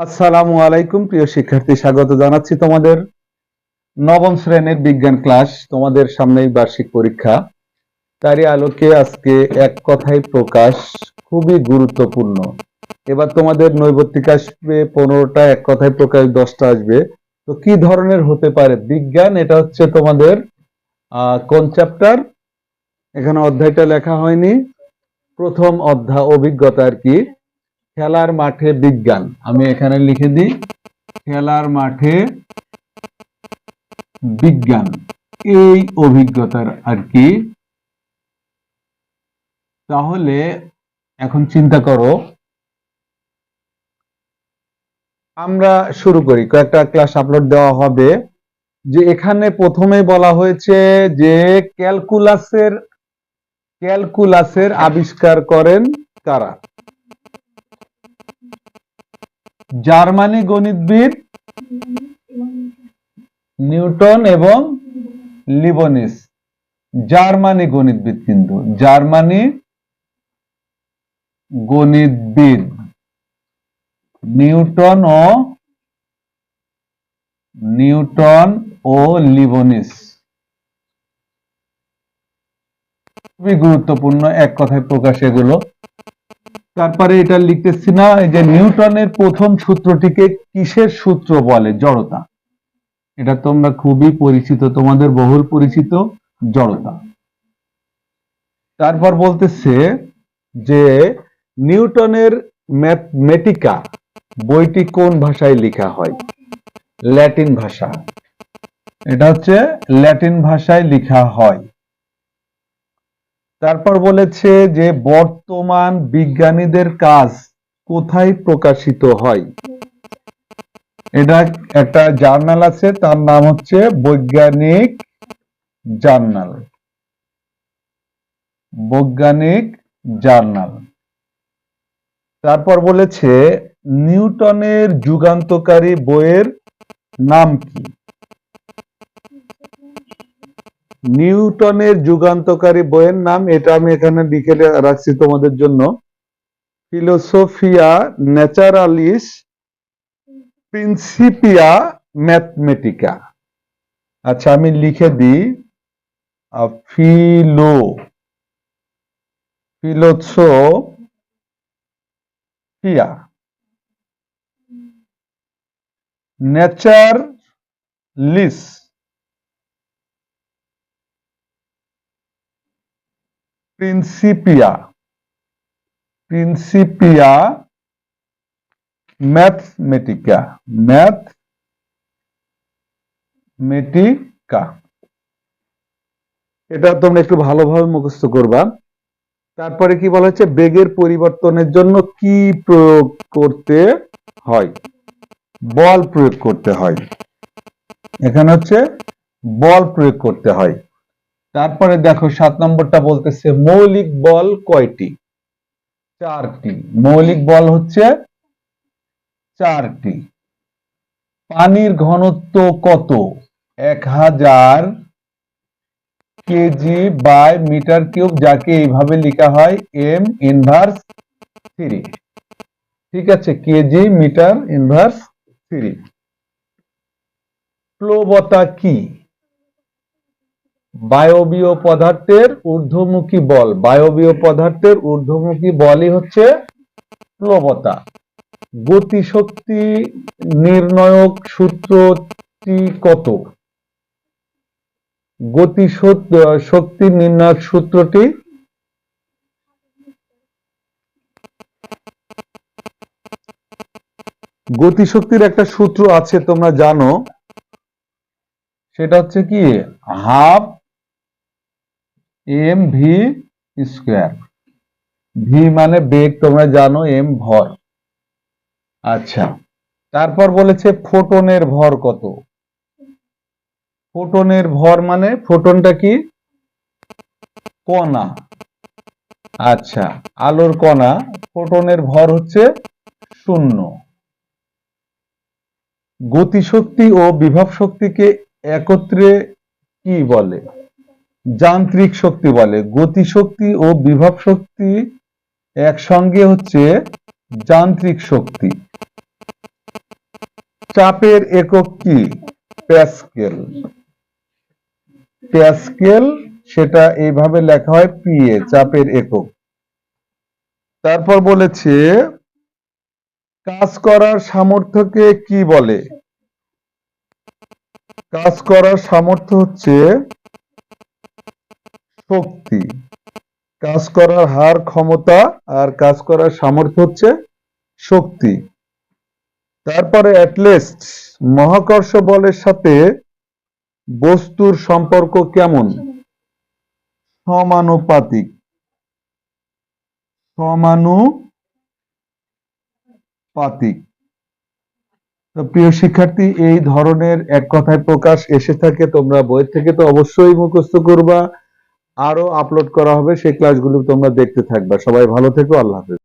আসসালামু আলাইকুম, প্রিয় শিক্ষার্থী, স্বাগত জানাচ্ছি তোমাদের নবম শ্রেণির বিজ্ঞান ক্লাস, তোমাদের সামনেই বার্ষিক পরীক্ষা। তারই আলোকে আজকে এক কথায় প্রকাশ, খুবই গুরুত্বপূর্ণ। এবার তোমাদের নৈবত্তিক আসবে, পনেরোটা, এক কথায় প্রকাশ দশটা আসবে। তো কি ধরনের হতে পারে বিজ্ঞান? এটা হচ্ছে তোমাদের কোন চ্যাপ্টার এখানে অধ্যায়টা লেখা হয়নি। প্রথম অধ্যায়, অভিজ্ঞতা আর কি। খেলার মাঠে বিজ্ঞান। আমি এখানে লিখে দিই, খেলার মাঠে বিজ্ঞান। এই অভিজ্ঞতার আর কি। তাহলে এখন চিন্তা করো। আমরা শুরু করি, কয়েকটা ক্লাস আপলোড দেওয়া হবে। যে এখানে প্রথমে বলা হয়েছে যে ক্যালকুলাসের ক্যালকুলাসের আবিষ্কার করেন কারা? জার্মানি গণিতবিদ নিউটন এবং লিবনিস। জার্মানি গণিতবিদ কিন্তু। জার্মানি গণিতবিদ। নিউটন ও নিউটন ও লিবনিস। খুবই গুরুত্বপূর্ণ এক কথায় প্রকাশ এগুলো। তারপরে এটা লিখতেছি না যে নিউটনের প্রথম সূত্রটিকে কিসের সূত্র বলে? জড়তা। এটা তোমরা খুবই পরিচিত, তোমাদের বহুল পরিচিত জড়তা। তারপর বলতেছে যে নিউটনের ম্যাথমেটিকা বইটি কোন ভাষায় লেখা হয়? ল্যাটিন ভাষা। এটা হচ্ছে ল্যাটিন ভাষায় লেখা হয়। তারপর বলেছে যে বর্তমান বিজ্ঞানীদের কাজ কোথায় প্রকাশিত হয়? এটা একটা জার্নাল আছে, তার নাম হচ্ছে বৈজ্ঞানিক জার্নাল। বৈজ্ঞানিক জার্নাল। তারপর বলেছে, নিউটনের যুগান্তকারী বইয়ের নাম কি? নিউটনের যুগান্তকারী বইয়ের নাম, এটা আমি এখানে লিখে রাখছি তোমাদের জন্য। Philosophiae Naturalis Principia Mathematica. আচ্ছা আমি লিখে দিই। Philo, Philosophiae Naturalis Principia Principia Mathematica Mathematica এটা তোমরা একটু ভালোভাবে মুখস্থ করবা। তারপরে কি বলা হচ্ছে? বেগের পরিবর্তনের জন্য কি প্রয়োগ করতে হয়? বল প্রয়োগ করতে হয়। এখানে হচ্ছে বল প্রয়োগ করতে হয়। তারপরে দেখো সাত নম্বরটা বলতেছে মৌলিক বল কয়টি? চারটি। মৌলিক বল হচ্ছে চারটি। পানির ঘনত্ব কত? এক হাজার কেজি বাই মিটার কিউব, যাকে এইভাবে লেখা হয় এম ইনভার্স থ্রি। ঠিক আছে, কেজি মিটার ইনভার্স থ্রি। প্লবতা কি? বায়বীয় পদার্থের ঊর্ধ্বমুখী বল। বায়বীয় পদার্থের ঊর্ধ্বমুখী বলই হচ্ছে প্লবতা গতিশক্তি নির্ণয়ক সূত্রটি কত? গতি শক্তি নির্ণয়ক সূত্রটি? গতিশক্তির একটা সূত্র আছে, তোমরা জানো। সেটা হচ্ছে কি? Half M V square V মানে বেগ, তোমরা জানো এম ভর। আচ্ছা তারপর বলেছে ফোটনের ভর কত? ফোটনের ভর মানে ফোটনটা কি? কণা। আচ্ছা আলোর কণা, ফোটনের ভর হচ্ছে শূন্য। গতিশক্তি ও বিভব শক্তিকে একত্রে কি বলে? যান্ত্রিক শক্তি বলে, গতিশক্তি ও বিভব শক্তি একসঙ্গে হচ্ছে যান্ত্রিক শক্তি। চাপের একক কি? প্যাসকেল। প্যাসকেল, সেটা এইভাবে লেখা হয় পিএ, চাপের একক। তারপর বলেছে, কাজ করার সামর্থ্যকে কি বলে? কাজ করার সামর্থ্য হচ্ছে শক্তি। কাজ করার হার, ক্ষমতা আর কাজ করার সামর্থ্য হচ্ছে শক্তি। তারপরে অ্যাটলিস্ট মহাকর্ষ বলের সাথে বস্তুর সম্পর্ক কেমন? সমানুপাতিক। সমানুপাতিক। তো প্রিয় শিক্ষার্থী, এই ধরনের এক কথায় প্রকাশ এসে থাকে, তোমরা বই থেকে তো অবশ্যই মুখস্থ করবা। আরও আপলোড করা হবে সেই ক্লাসগুলো তোমরা দেখতে থাকবা। সবাই ভালো থেকো আল্লাহ হাফেজ।